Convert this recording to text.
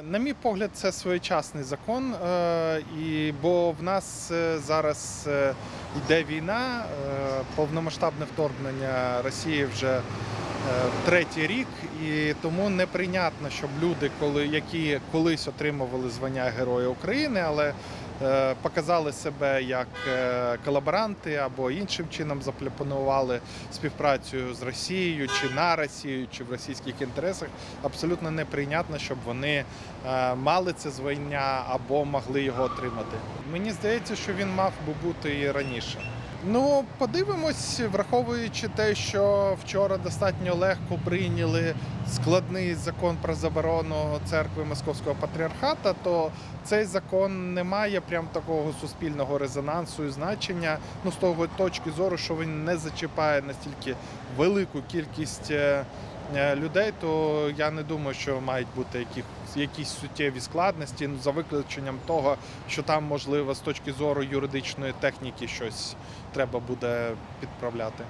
На мій погляд, це своєчасний закон, е, бо в нас е, зараз е, йде війна, повномасштабне вторгнення Росії вже третій рік, і тому неприйнятно, щоб люди, коли які колись отримували звання Героя України, але показали себе як е, колаборанти або іншим чином запропонували співпрацю з Росією чи на Росію, чи в російських інтересах. Абсолютно неприйнятно, щоб вони е, мали це звання або могли його отримати. Мені здається, що він мав би бути і раніше. Ну, подивимось, враховуючи те, що вчора достатньо легко прийняли складний закон про заборону церкви Московського патріархата, то цей закон не має прям такого суспільного резонансу і значення. Ну, з того точки зору, що він не зачіпає настільки велику кількість е, людей, то я не думаю, що мають бути якісь, якісь суттєві складності, ну, за виключенням того, що там, можливо, з точки зору юридичної техніки щось треба буде підправляти.